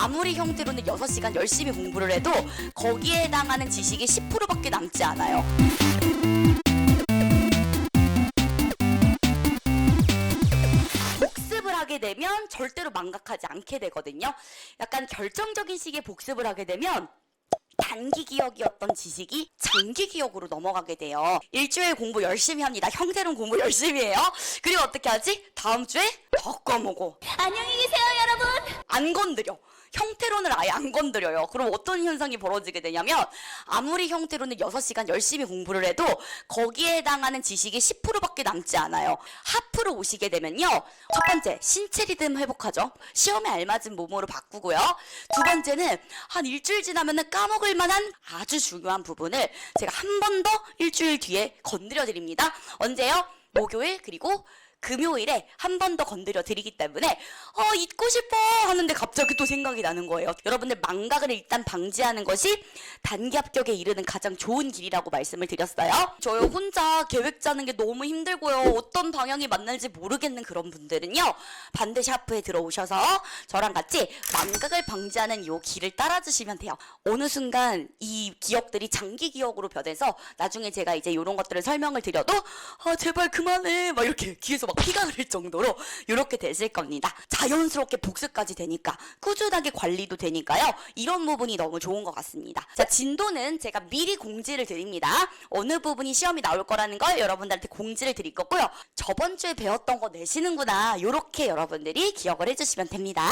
아무리 형태로는 6시간 열심히 공부를 해도 거기에 해당하는 지식이 10%밖에 남지 않아요. 복습을 하게 되면 절대로 망각하지 않게 되거든요. 약간 결정적인 시기에 복습을 하게 되면 단기 기억이었던 지식이 장기 기억으로 넘어가게 돼요. 일주일 공부 열심히 합니다. 형태론 공부 열심히 해요. 그리고 어떻게 하지? 다음 주에 더 까먹어. 안녕히 계세요, 여러분. 안 건드려. 형태론을 아예 안 건드려요. 그럼 어떤 현상이 벌어지게 되냐면 아무리 형태론을 6시간 열심히 공부를 해도 거기에 해당하는 지식이 10%밖에 남지 않아요. 하프로 오시게 되면요. 첫 번째, 신체 리듬 회복하죠. 시험에 알맞은 몸으로 바꾸고요. 두 번째는 한 일주일 지나면은 까먹을 만한 아주 중요한 부분을 제가 한 번 더 일주일 뒤에 건드려 드립니다. 언제요? 목요일 그리고 금요일에 한 번 더 건드려 드리기 때문에 어 잊고 싶어 하는데 갑자기 또 생각이 나는 거예요. 여러분들 망각을 일단 방지하는 것이 단기 합격에 이르는 가장 좋은 길이라고 말씀을 드렸어요. 저요 혼자 계획 짜는 게 너무 힘들고요. 어떤 방향이 맞는지 모르겠는 그런 분들은요. 반드시 하프에 들어오셔서 저랑 같이 망각을 방지하는 요 길을 따라주시면 돼요. 어느 순간 이 기억들이 장기 기억으로 변해서 나중에 제가 이제 이런 것들을 설명을 드려도 아 제발 그만해 막 이렇게 귀에서 막 피가 흐를 정도로 이렇게 되실 겁니다. 자연스럽게 복습까지 되니까 꾸준하게 관리도 되니까요. 이런 부분이 너무 좋은 것 같습니다. 자 진도는 제가 미리 공지를 드립니다. 어느 부분이 시험이 나올 거라는 걸 여러분들한테 공지를 드릴 거고요. 저번 주에 배웠던 거 내시는구나 이렇게 여러분들이 기억을 해주시면 됩니다.